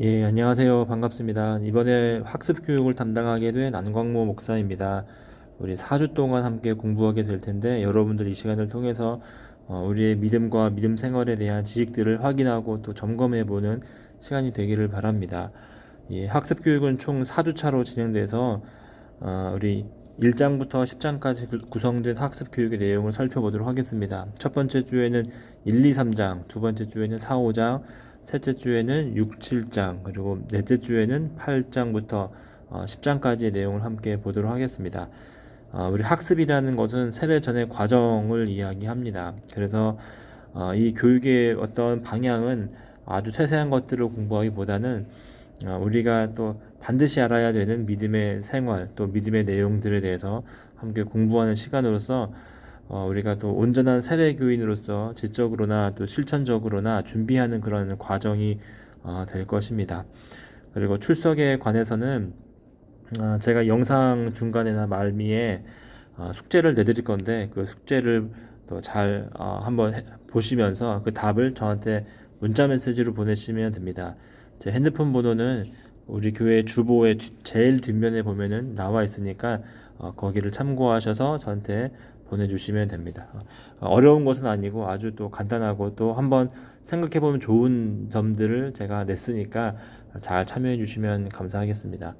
예, 안녕하세요. 반갑습니다. 이번에 학습 교육을 담당하게 된 안광모 목사입니다. 우리 4주 동안 함께 공부하게 될 텐데 여러분들 이 시간을 통해서 어, 우리의 믿음과 믿음 생활에 대한 지식들을 확인하고 또 점검해 보는 시간이 되기를 바랍니다. 예, 학습 교육은 총 4주차로 진행돼서 어, 우리 1장부터 10장까지 구성된 학습 교육의 내용을 살펴보도록 하겠습니다. 첫 번째 주에는 1, 2, 3장, 두 번째 주에는 4, 5장, 셋째 주에는 6, 7장, 그리고 넷째 주에는 8장부터 10장까지의 어, 내용을 함께 보도록 하겠습니다. 어, 우리 학습이라는 것은 세례 전의 과정을 이야기합니다. 그래서 어, 이 교육의 어떤 방향은 아주 세세한 것들을 공부하기보다는 우리가 또 반드시 알아야 되는 믿음의 생활, 또 믿음의 내용들에 대해서 함께 공부하는 시간으로서 어, 우리가 또 온전한 세례 교인으로서 지적으로나 또 실천적으로나 준비하는 그런 과정이 어, 될 것입니다. 그리고 출석에 관해서는 어, 제가 영상 중간에나 말미에 어, 숙제를 내드릴 건데 그 숙제를 또잘 어, 한번 해, 보시면서 그 답을 저한테 문자 메시지로 보내시면 됩니다. 제 핸드폰 번호는 우리 교회 주보의 뒤, 제일 뒷면에 보면은 나와 있으니까 어, 거기를 참고하셔서 저한테 보내주시면 됩니다. 어, 어려운 것은 아니고 아주 또 간단하고 또 한번 생각해 보면 좋은 점들을 제가 냈으니까 잘 참여해 주시면 감사하겠습니다.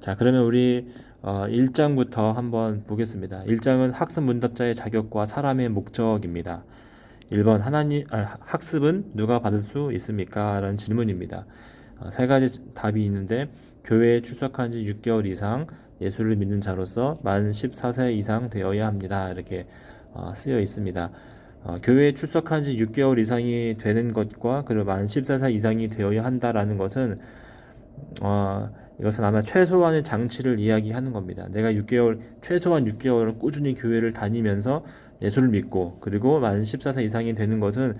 자, 그러면 우리 어, 1장부터 한번 보겠습니다. 1장은 학습 문답자의 자격과 사람의 목적입니다. 1번 하나님 아, 학습은 누가 받을 수 있습니까? 라는 질문입니다. 어, 세 가지 답이 있는데 교회에 출석한 지 6개월 이상 예수를 믿는 자로서 만 14세 이상 되어야 합니다. 이렇게 어, 쓰여 있습니다. 어, 교회에 출석한 지 6개월 이상이 되는 것과 그리고 만 14세 이상이 되어야 한다라는 것은 어, 이것은 아마 최소한의 장치를 이야기하는 겁니다. 내가 6개월 최소한 6개월을 꾸준히 교회를 다니면서 예수를 믿고 그리고 만 14세 이상이 되는 것은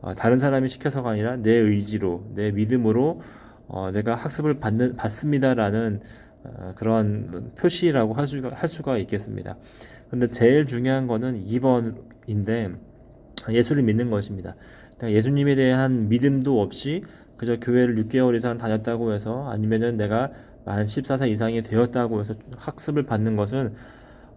어, 다른 사람이 시켜서가 아니라 내 의지로 내 믿음으로 어, 내가 학습을 받는 받습니다라는 어, 그런 표시라고 할 수가, 할 수가 있겠습니다. 근데 제일 중요한 거는 2번인데 예수를 믿는 것입니다. 그러니까 예수님에 대한 믿음도 없이 그저 교회를 6개월 이상 다녔다고 해서 아니면은 내가 만 14세 이상이 되었다고 해서 학습을 받는 것은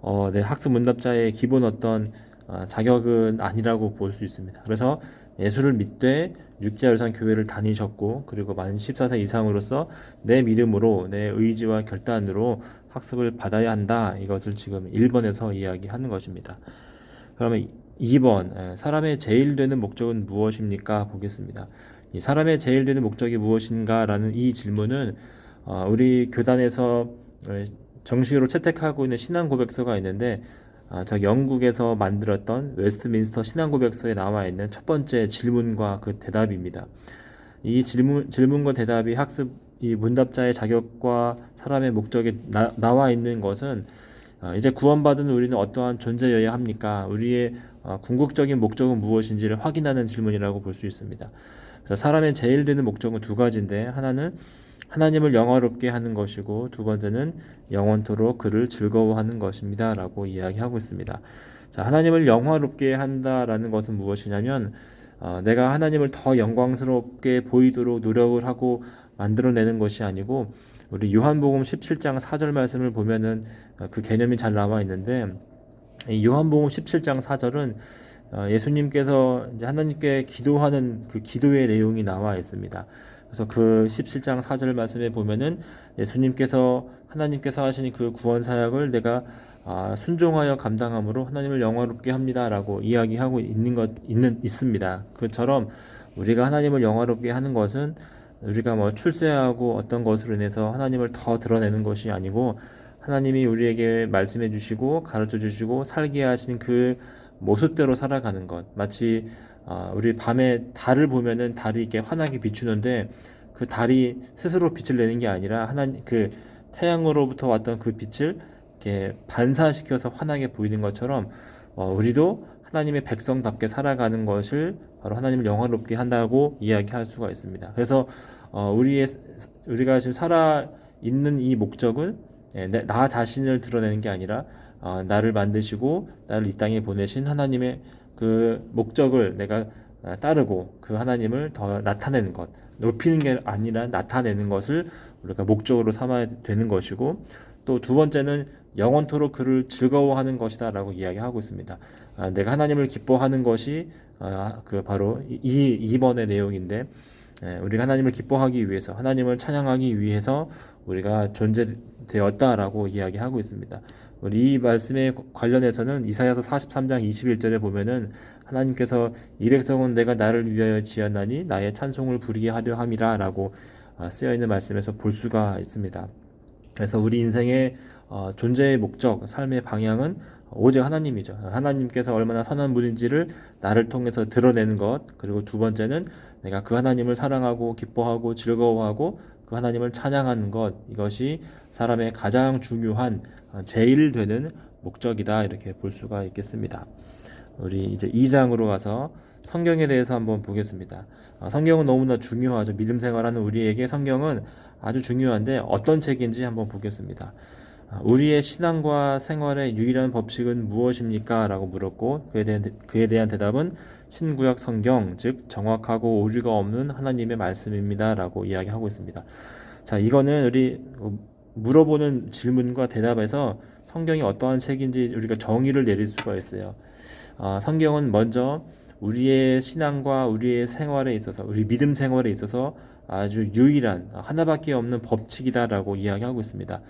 어, 내 학습 문답자의 기본 어떤 어, 자격은 아니라고 볼 수 있습니다. 그래서 예수를 믿되 6개월 이상 교회를 다니셨고 그리고 만 14세 이상으로서 내 믿음으로 내 의지와 결단으로 학습을 받아야 한다. 이것을 지금 1번에서 이야기하는 것입니다. 그러면 2번 사람의 제일 되는 목적은 무엇입니까? 보겠습니다. 이 사람의 제일 되는 목적이 무엇인가라는 이 질문은 어, 우리 교단에서 정식으로 채택하고 있는 신앙 고백서가 있는데 아, 저 영국에서 만들었던 웨스트민스터 신앙고백서에 나와 있는 첫 번째 질문과 그 대답입니다. 이 질문 질문과 대답이 학습 이 문답자의 자격과 사람의 목적에 나, 나와 있는 것은 어, 이제 구원받은 우리는 어떠한 존재여야 합니까? 우리의 어, 궁극적인 목적은 무엇인지를 확인하는 질문이라고 볼 수 있습니다. 그래서 사람의 제일 되는 목적은 두 가지인데 하나는 하나님을 영화롭게 하는 것이고 두 번째는 영원토록 그를 즐거워하는 것입니다 라고 이야기하고 있습니다. 자, 하나님을 영화롭게 한다라는 것은 무엇이냐면 어, 내가 하나님을 더 영광스럽게 보이도록 노력을 하고 만들어내는 것이 아니고 우리 요한복음 17장 4절 말씀을 보면은 어, 그 개념이 잘 나와 있는데 이 요한복음 17장 4절은 어, 예수님께서 이제 하나님께 기도하는 그 기도의 내용이 나와 있습니다. 그래서 그 17장 4절 말씀에 보면은 예수님께서 하나님께서 하신 그 구원 사역을 내가 아, 순종하여 감당함으로 하나님을 영화롭게 합니다라고 이야기하고 있는 것 있는 있습니다. 그처럼 우리가 하나님을 영화롭게 하는 것은 우리가 뭐 출세하고 어떤 것으로 인해서 하나님을 더 드러내는 것이 아니고 하나님이 우리에게 말씀해 주시고 가르쳐 주시고 살게 하신 그 모습대로 살아가는 것 마치 아, 우리 밤에 달을 보면은 달이 이렇게 환하게 비추는데 그 달이 스스로 빛을 내는 게 아니라 하나님 그 태양으로부터 왔던 그 빛을 이렇게 반사시켜서 환하게 보이는 것처럼 어, 우리도 하나님의 백성답게 살아가는 것을 바로 하나님을 영화롭게 한다고 이야기할 수가 있습니다. 그래서 어, 우리의 우리가 지금 살아 있는 이 목적은 예, 나 자신을 드러내는 게 아니라 어, 나를 만드시고 나를 이 땅에 보내신 하나님의 그 목적을 내가 아, 따르고 그 하나님을 더 나타내는 것, 높이는 게 아니라 나타내는 것을 우리가 목적으로 삼아야 되는 것이고 또 두 번째는 영원토록 그를 즐거워하는 것이다라고 이야기하고 있습니다. 아, 내가 하나님을 기뻐하는 것이 아, 그 바로 이 이번의 내용인데 예, 우리가 하나님을 기뻐하기 위해서 하나님을 찬양하기 위해서 우리가 존재되었다라고 이야기하고 있습니다. 이 말씀에 관련해서는 이사야서 43장 21절에 보면은 하나님께서 이 백성은 내가 나를 위하여 지었나니 나의 찬송을 부리게 하려 함이라라고 아, 쓰여 있는 말씀에서 볼 수가 있습니다. 그래서 우리 인생의 어, 존재의 목적, 삶의 방향은 오직 하나님이죠. 하나님께서 얼마나 선한 분인지를 나를 통해서 드러내는 것. 그리고 두 번째는 내가 그 하나님을 사랑하고 기뻐하고 즐거워하고 그 하나님을 찬양하는 것. 이것이 사람의 가장 중요한 어, 제일 되는 목적이다. 이렇게 볼 수가 있겠습니다. 우리 이제 2장으로 가서 성경에 대해서 한번 보겠습니다. 어, 성경은 너무나 중요하죠. 믿음 생활하는 우리에게 성경은 아주 중요한데 어떤 책인지 한번 보겠습니다. 아, 우리의 신앙과 생활의 유일한 법칙은 무엇입니까? 라고 물었고 그에 대한, 그에 대한 대답은 신구약 성경, 즉 정확하고 오류가 없는 하나님의 말씀입니다. 라고 이야기하고 있습니다. 자, 이거는 우리 물어보는 질문과 대답에서 성경이 어떠한 책인지 우리가 정의를 내릴 수가 있어요. 아, 성경은 먼저 우리의 신앙과 우리의 생활에 있어서 우리 믿음 생활에 있어서 아주 유일한 하나밖에 없는 법칙이다라고 이야기하고 있습니다.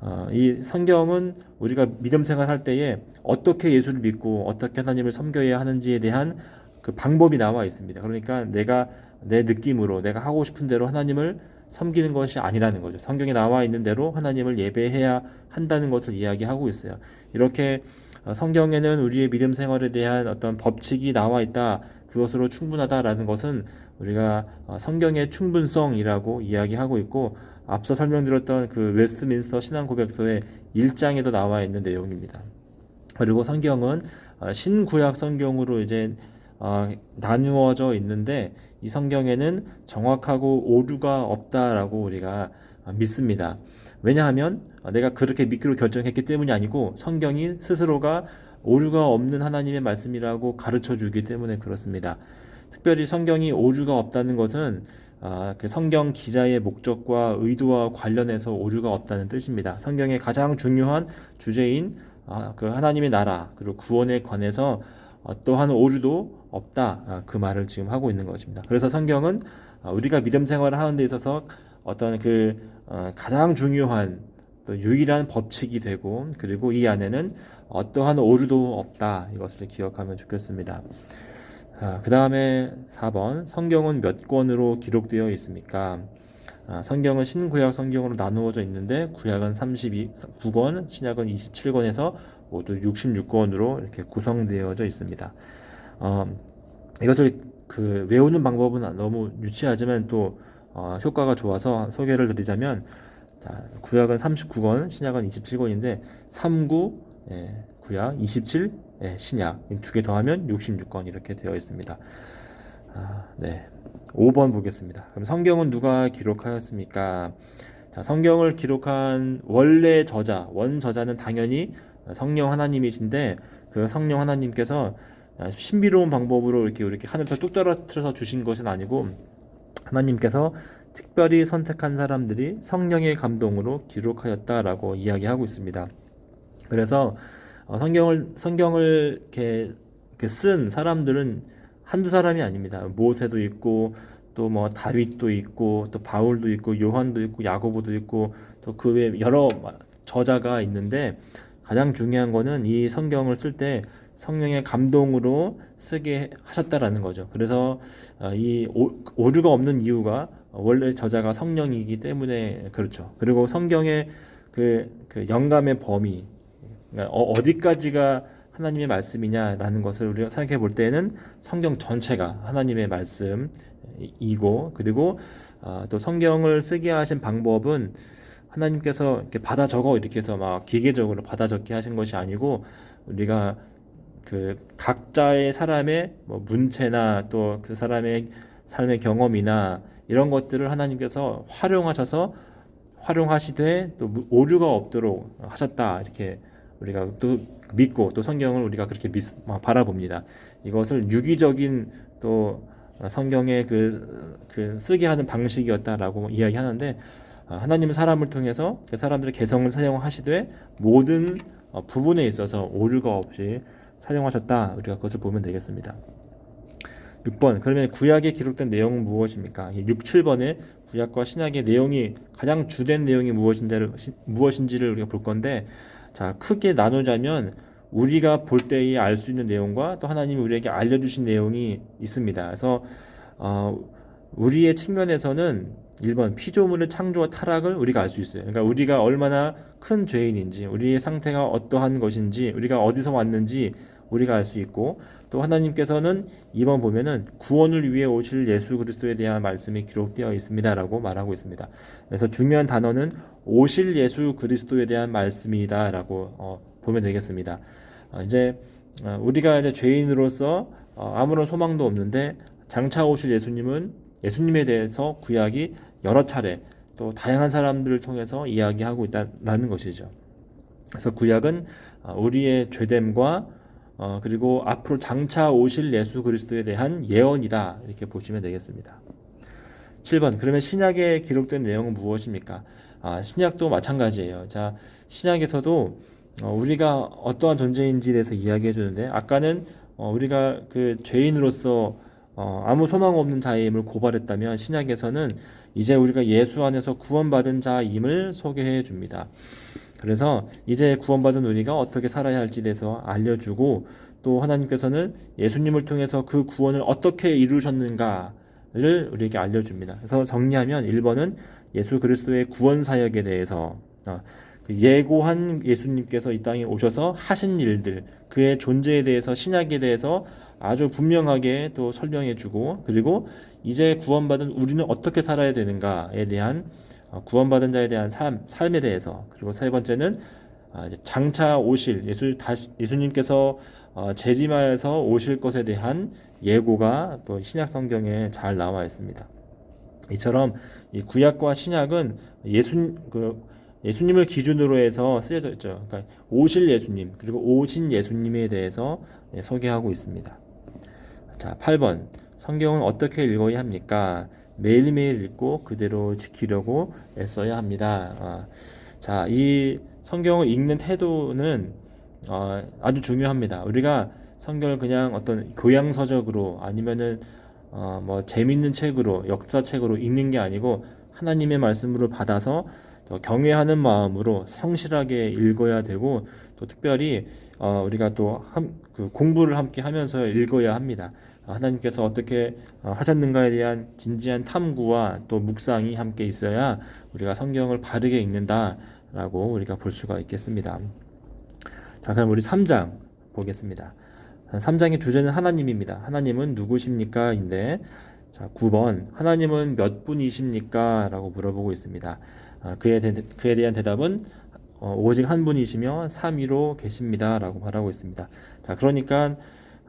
어, 이 성경은 우리가 믿음 생활할 때에 어떻게 예수를 믿고 어떻게 하나님을 섬겨야 하는지에 대한 그 방법이 나와 있습니다. 그러니까 내가 내 느낌으로 내가 하고 싶은 대로 하나님을 섬기는 것이 아니라는 거죠. 성경에 나와 있는 대로 하나님을 예배해야 한다는 것을 이야기하고 있어요. 이렇게 어, 성경에는 우리의 믿음 생활에 대한 어떤 법칙이 나와 있다. 그것으로 충분하다라는 것은 우리가 어, 성경의 충분성이라고 이야기하고 있고 앞서 설명드렸던 그 웨스트민스터 신앙 고백서의 1장에도 나와 있는 내용입니다. 그리고 성경은 어, 신구약 성경으로 이제 어, 나누어져 있는데 이 성경에는 정확하고 오류가 없다라고 우리가 믿습니다. 왜냐하면 내가 그렇게 믿기로 결정했기 때문이 아니고 성경이 스스로가 오류가 없는 하나님의 말씀이라고 가르쳐 주기 때문에 그렇습니다. 특별히 성경이 오류가 없다는 것은 아, 그 성경 기자의 목적과 의도와 관련해서 오류가 없다는 뜻입니다. 성경의 가장 중요한 주제인 아, 그 하나님의 나라 그리고 구원에 관해서 어떠한 오류도 없다 아, 그 말을 지금 하고 있는 것입니다. 그래서 성경은 아, 우리가 믿음 생활을 하는 데 있어서 어떤 그 어, 가장 중요한 또 유일한 법칙이 되고 그리고 이 안에는 어떠한 오류도 없다 이것을 기억하면 좋겠습니다. 아, 그 다음에 4번 성경은 몇 권으로 기록되어 있습니까? 아, 성경은 신구약 성경으로 나누어져 있는데 구약은 39권, 신약은 27권에서 모두 66권으로 이렇게 구성되어져 있습니다. 어, 이것을 그 외우는 방법은 너무 유치하지만 또 어, 효과가 좋아서 소개를 드리자면 자, 구약은 39권, 신약은 27권인데 39 예, 구약, 27 예, 신약 두 개 더하면 66권 이렇게 되어 있습니다. 아, 네. 5번 보겠습니다. 그럼 성경은 누가 기록하였습니까? 자, 성경을 기록한 원래 저자, 원 저자는 당연히 성령 하나님이신데 그 성령 하나님께서 신비로운 방법으로 이렇게 이렇게 하늘에서 뚝 떨어뜨려서 주신 것은 아니고 하나님께서 특별히 선택한 사람들이 성령의 감동으로 기록하였다라고 이야기하고 있습니다. 그래서 어, 성경을 성경을 이렇게, 쓴 사람들은 한두 사람이 아닙니다. 모세도 있고 또 뭐 다윗도 있고 또 바울도 있고 요한도 있고 야고보도 있고 또 그 외 여러 저자가 있는데 가장 중요한 거는 이 성경을 쓸 때 성령의 감동으로 쓰게 하셨다라는 거죠. 그래서 어, 이 오류가 없는 이유가 원래 저자가 성령이기 때문에 그렇죠. 그리고 성경의 그, 그 영감의 범위 그러니까 어, 디까지가 하나님의 말씀이냐라는 것을 우리가 생각해 볼 때는 성경 전체가 하나님의 말씀이고 그리고 어, 또 성경을 쓰게 하신 방법은 하나님께서 이렇게 받아 적어 이렇게 해서 막 기계적으로 받아 적게 하신 것이 아니고 우리가 그 각자의 사람의 뭐 문체나 또 그 사람의 삶의 경험이나 이런 것들을 하나님께서 활용하셔서 활용하시되 또 오류가 없도록 하셨다 이렇게 우리가 또 믿고 또 성경을 우리가 그렇게 믿, 바라봅니다. 이것을 유기적인 또 어, 성경의 그, 그 쓰게 하는 방식이었다라고 이야기하는데 어, 하나님은 사람을 통해서 그 사람들의 개성을 사용하시되 모든 어, 부분에 있어서 오류가 없이 사용하셨다. 우리가 그것을 보면 되겠습니다. 6번 그러면 구약에 기록된 내용은 무엇입니까? 6, 7번에 구약과 신약의 내용이 가장 주된 내용이 무엇인지를, 무엇인지를 우리가 볼 건데 자 크게 나누자면 우리가 볼 때에 알 수 있는 내용과 또 하나님이 우리에게 알려주신 내용이 있습니다. 그래서 어, 우리의 측면에서는 1번 피조물의 창조와 타락을 우리가 알 수 있어요. 그러니까 우리가 얼마나 큰 죄인인지, 우리의 상태가 어떠한 것인지, 우리가 어디서 왔는지 우리가 알 수 있고 또 하나님께서는 이번 보면은 구원을 위해 오실 예수 그리스도에 대한 말씀이 기록되어 있습니다라고 말하고 있습니다. 그래서 중요한 단어는 오실 예수 그리스도에 대한 말씀이다라고 어, 보면 되겠습니다. 어, 이제 어, 우리가 이제 죄인으로서 어, 아무런 소망도 없는데 장차 오실 예수님은 예수님에 대해서 구약이 여러 차례 또 다양한 사람들을 통해서 이야기하고 있다라는 것이죠. 그래서 구약은 어, 우리의 죄됨과 어, 그리고 앞으로 장차 오실 예수 그리스도에 대한 예언이다 이렇게 보시면 되겠습니다. 7번 그러면 신약에 기록된 내용은 무엇입니까? 아, 신약도 마찬가지예요. 자 신약에서도 어, 우리가 어떠한 존재인지에 대해서 이야기해 주는데 아까는 어, 우리가 그 죄인으로서 어, 아무 소망 없는 자임을 고발했다면 신약에서는 이제 우리가 예수 안에서 구원받은 자임을 소개해 줍니다. 그래서 이제 구원받은 우리가 어떻게 살아야 할지에 대해서 알려주고 또 하나님께서는 예수님을 통해서 그 구원을 어떻게 이루셨는가를 우리에게 알려줍니다. 그래서 정리하면 1번은 예수 그리스도의 구원 사역에 대해서 어, 그 예고한 예수님께서 이 땅에 오셔서 하신 일들, 그의 존재에 대해서 신약에 대해서 아주 분명하게 또 설명해 주고 그리고 이제 구원받은 우리는 어떻게 살아야 되는가에 대한 어, 구원받은 자에 대한 삶, 삶에 대해서 그리고 세 번째는 아, 장차 오실 예수 다시 예수님께서 어, 재림하여서 오실 것에 대한 예고가 또 신약 성경에 잘 나와 있습니다. 이처럼 이 구약과 신약은 예수 그 예수님을 기준으로 해서 쓰여져 있죠. 그러니까 오실 예수님 그리고 오신 예수님에 대해서 예, 소개하고 있습니다. 자, 8번 성경은 어떻게 읽어야 합니까? 매일매일 읽고 그대로 지키려고 애써야 합니다. 아, 자, 이 성경을 읽는 태도는 어, 아주 중요합니다. 우리가 성경을 그냥 어떤 교양서적으로 아니면은 어, 뭐 재밌는 책으로 역사책으로 읽는 게 아니고 하나님의 말씀으로 받아서 또 경외하는 마음으로 성실하게 읽어야 되고 또 특별히 어, 우리가 또그 공부를 함께 하면서 읽어야 합니다. 하나님께서 어떻게 어, 하셨는가에 대한 진지한 탐구와 또 묵상이 함께 있어야 우리가 성경을 바르게 읽는다라고 우리가 볼 수가 있겠습니다. 자, 그럼 우리 3장 보겠습니다. 3장의 주제는 하나님입니다. 하나님은 누구십니까? 인데 자, 9번 하나님은 몇 분이십니까? 라고 물어보고 있습니다. 아, 그에, 대, 그에 대한 대답은 어, 오직 한 분이시며 삼위로 계십니다 라고 말하고 있습니다. 자, 그러니까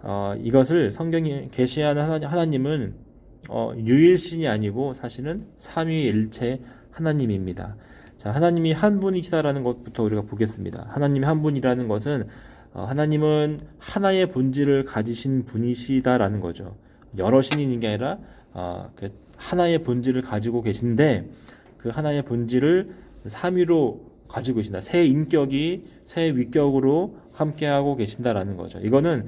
어, 이것을 성경이 계시하는 하나님, 은 어, 유일신이 아니고 사실은 삼위일체 하나님입니다. 자, 하나님이 한 분이시다라는 것부터 우리가 보겠습니다. 하나님이 한 분이라는 것은 어, 하나님은 하나의 본질을 가지신 분이시다라는 거죠. 여러 있는 게 아니라 어, 그 하나의 본질을 가지고 계신데 그 하나의 본질을 삼위로 가지고 계신다. 새 인격이 새 위격으로 함께하고 계신다라는 거죠. 이거는 어,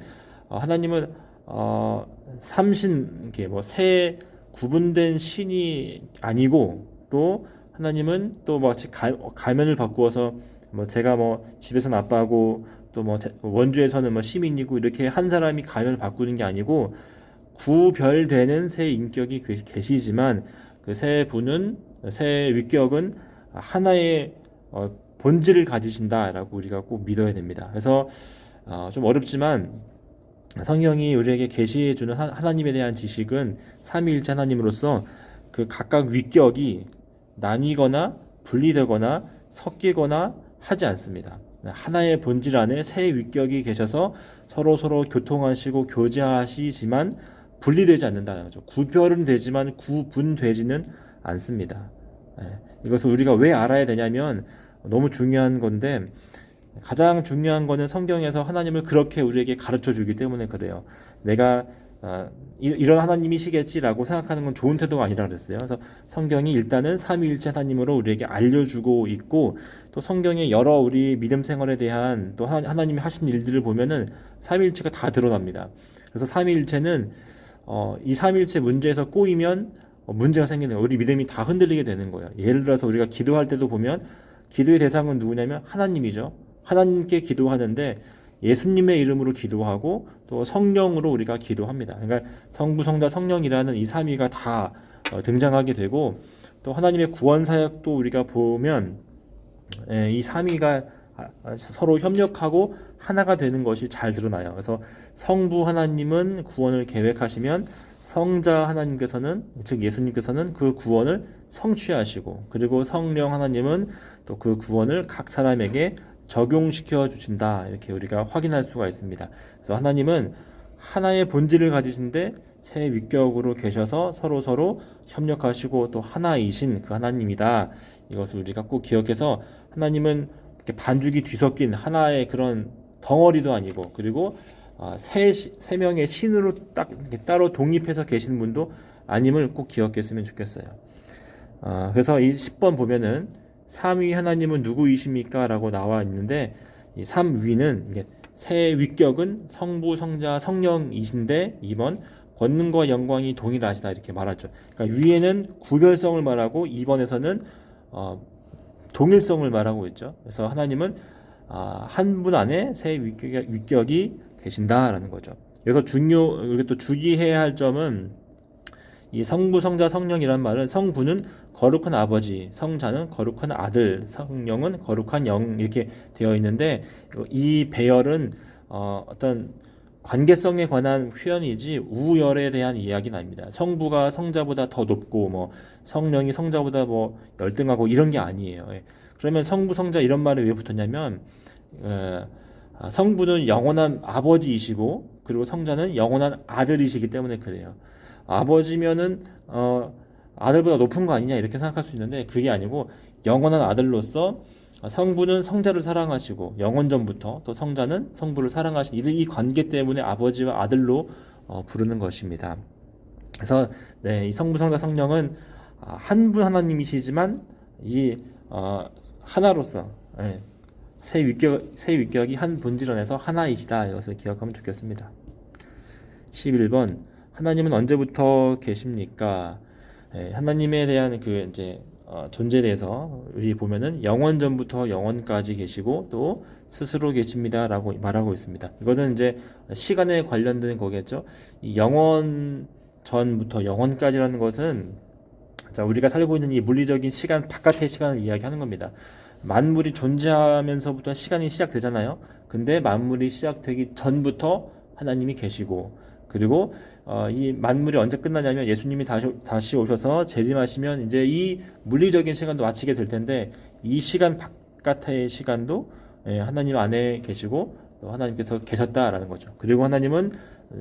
하나님은 어, 삼신 이렇게 뭐세 구분된 신이 아니고 또 하나님은 또 마치 가 면을 바꾸어서 뭐 제가 뭐 집에서는 아빠고 또 뭐 원주에서는 뭐 시민이고 이렇게 한 사람이 가면을 바꾸는 게 아니고 구별되는 새 인격이 계시지만 그 세 분은 새 위격은 하나의 어, 본질을 가지신다라고 우리가 꼭 믿어야 됩니다. 그래서 어, 좀 어렵지만 성경이 우리에게 계시해 주는 하나님에 대한 지식은 삼위일체 하나님으로서 그 각각 위격이 나뉘거나 분리되거나 섞이거나 하지 않습니다. 하나의 본질 안에 세 위격이 계셔서 서로 서로 교통하시고 교제하시지만 분리되지 않는다는 거죠. 구별은 되지만 구분되지는 않습니다. 네. 이것을 우리가 왜 알아야 되냐면 너무 중요한 건데 가장 중요한 거는 성경에서 하나님을 그렇게 우리에게 가르쳐 주기 때문에 그래요. 내가 아, 이- 이런 하나님이시겠지라고 생각하는 건 좋은 태도가 아니라 그랬어요. 그래서 성경이 일단은 삼위일체 하나님으로 우리에게 알려주고 있고 또 성경의 여러 우리 믿음 생활에 대한 또 하나- 하나님이 하신 일들을 보면은 삼위일체가 다 드러납니다. 그래서 삼위일체는 어, 이 삼위일체 문제에서 꼬이면 어, 문제가 생기는 거예요. 우리 믿음이 다 흔들리게 되는 거예요. 예를 들어서 우리가 기도할 때도 보면 기도의 대상은 누구냐면 하나님이죠. 하나님께 기도하는데 예수님의 이름으로 기도하고 또 성령으로 우리가 기도합니다. 그러니까 성부, 성자, 성령이라는 이 삼위가 다 어, 등장하게 되고 또 하나님의 구원 사역도 우리가 보면 예, 이 삼위가 아, 아, 서로 협력하고 하나가 되는 것이 잘 드러나요. 그래서 성부 하나님은 구원을 계획하시면 성자 하나님께서는 즉 예수님께서는 그 구원을 성취하시고 그리고 성령 하나님은 또 그 구원을 각 사람에게 적용시켜 주신다 이렇게 우리가 확인할 수가 있습니다. 그래서 하나님은 하나의 본질을 가지신데 새 위격으로 계셔서 서로 서로 협력하시고 또 하나이신 그 하나님이다. 이것을 우리가 꼭 기억해서 하나님은 이렇게 반죽이 뒤섞인 하나의 그런 덩어리도 아니고 그리고 아, 세, 시- 세 명의 신으로 딱 따로 독립해서 계신 분도 아님을 꼭 기억했으면 좋겠어요. 아, 그래서 이 10번 보면은 삼위 하나님은 누구이십니까? 라고 나와 있는데 이 삼위는 이게 세 위격은 성부, 성자, 성령이신데 2번 권능과 영광이 동일하시다 이렇게 말하죠. 그러니까 위에는 구별성을 말하고 2번에서는 어, 동일성을 말하고 있죠. 그래서 하나님은 아, 한분 안에 세 위격, 위격이 계신다라는 거죠. 그래서 중요 우리가 또 주의해야 할 점은 이 성부, 성자, 성령이란 말은 성부는 거룩한 아버지, 성자는 거룩한 아들, 성령은 거룩한 영 이렇게 되어 있는데 이 배열은 어, 어떤 관계성에 관한 표현이지 우열에 대한 이야기는 아닙니다. 성부가 성자보다 더 높고 뭐 성령이 성자보다 뭐 열등하고 이런 게 아니에요. 예. 그러면 성부, 성자 이런 말이 왜 붙었냐면 에, 아, 성부는 영원한 아버지이시고 그리고 성자는 영원한 아들이시기 때문에 그래요. 아버지면은 어, 아들보다 높은 거 아니냐 이렇게 생각할 수 있는데 그게 아니고 영원한 아들로서 성부는 성자를 사랑하시고 영원 전부터 또 성자는 성부를 사랑하신 이, 이 관계 때문에 아버지와 아들로 어, 부르는 것입니다. 그래서 네, 이 성부 성자 성령은 아, 한분 하나님이시지만 이 어, 하나로서 예, 세 위격 세 위격이 한 본질 안에서 하나이시다 이것을 기억하면 좋겠습니다. 11번 하나님은 언제부터 계십니까? 예, 하나님에 대한 그 이제 어, 존재에 대해서 우리 보면은 영원 전부터 영원까지 계시고 또 스스로 계십니다라고 말하고 있습니다. 이거는 이제 시간에 관련된 거겠죠. 이 영원 전부터 영원까지라는 것은 자 우리가 살고 있는 이 물리적인 시간 바깥의 시간을 이야기하는 겁니다. 만물이 존재하면서부터 시간이 시작되잖아요. 근데 만물이 시작되기 전부터 하나님이 계시고 그리고 어, 이 만물이 언제 끝나냐면 예수님이 다시 다시 오셔서 재림하시면 이제 이 물리적인 시간도 마치게 될 텐데 이 시간 바깥의 시간도 예, 하나님 안에 계시고 또 하나님께서 계셨다라는 거죠. 그리고 하나님은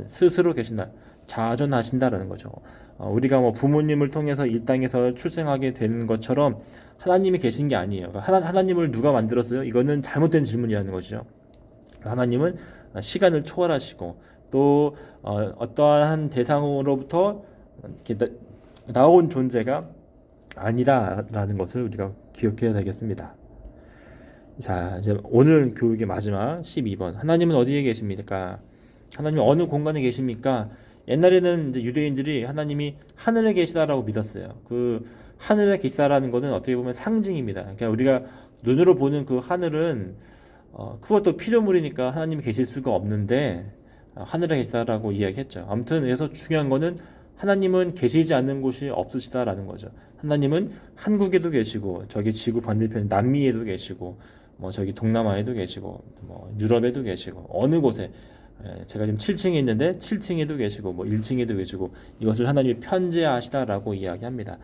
스스로 계신다, 자존하신다라는 거죠. 어, 우리가 뭐 부모님을 통해서 이 땅에서 출생하게 되는 것처럼 하나님이 계신 게 아니에요. 그러니까 하나, 하나님을 누가 만들었어요? 이거는 잘못된 질문이라는 것이죠. 하나님은 시간을 초월하시고 또 어, 어떠한 대상으로부터 나, 나온 존재가 아니다라는 것을 우리가 기억해야 되겠습니다. 자, 이제 오늘 교육의 마지막 12번. 하나님은 어디에 계십니까? 하나님은 어느 공간에 계십니까? 옛날에는 이제 유대인들이 하나님이 하늘에 계시다라고 믿었어요. 그 하늘에 계시다라는 것은 어떻게 보면 상징입니다. 그러니까 우리가 눈으로 보는 그 하늘은 어, 그것도 피조물이니까 하나님이 계실 수가 없는데 어, 하늘에 계시다라고 이야기했죠. 아무튼 그래서 중요한 거는 하나님은 계시지 않는 곳이 없으시다라는 거죠. 하나님은 한국에도 계시고 저기 지구 반대편 남미에도 계시고 뭐 저기 동남아에도 계시고 뭐 유럽에도 계시고 어느 곳에 예, 제가 지금 7층에 있는데 7층에도 계시고 뭐 1층에도 계시고 이것을 하나님이 편재하시다라고 이야기합니다.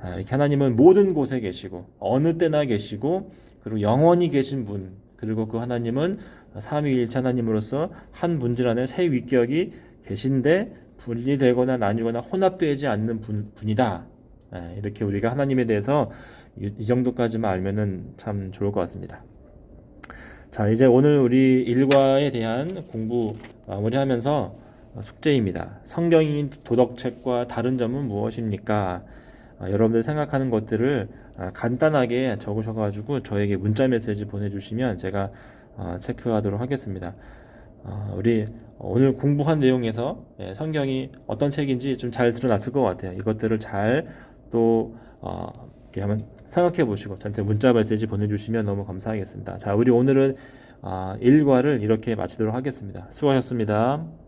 아, 이렇게 하나님은 모든 곳에 계시고 어느 때나 계시고 그리고 영원히 계신 분 그리고 그 하나님은 삼위일체 하나님으로서 한 분질 안에 세 위격이 계신데 분리되거나 나뉘거나 혼합되지 않는 분, 분이다. 예, 이렇게 우리가 하나님에 대해서 이, 이 정도까지만 알면은 참 좋을 것 같습니다. 자 이제 오늘 우리 일과에 대한 공부 마무리하면서 어, 숙제입니다. 성경인 도덕책과 다른 점은 무엇입니까? 아, 여러분들 생각하는 것들을 아, 간단하게 적으셔가지고 저에게 문자 메시지 보내주시면 제가 아, 체크하도록 하겠습니다. 아, 우리 오늘 공부한 내용에서 예, 성경이 어떤 책인지 좀 잘 드러났을 것 같아요. 이것들을 잘또 어, 이렇게 한번 생각해 보시고 저한테 문자 메시지 보내주시면 너무 감사하겠습니다. 자, 우리 오늘은 아, 일과를 이렇게 마치도록 하겠습니다. 수고하셨습니다.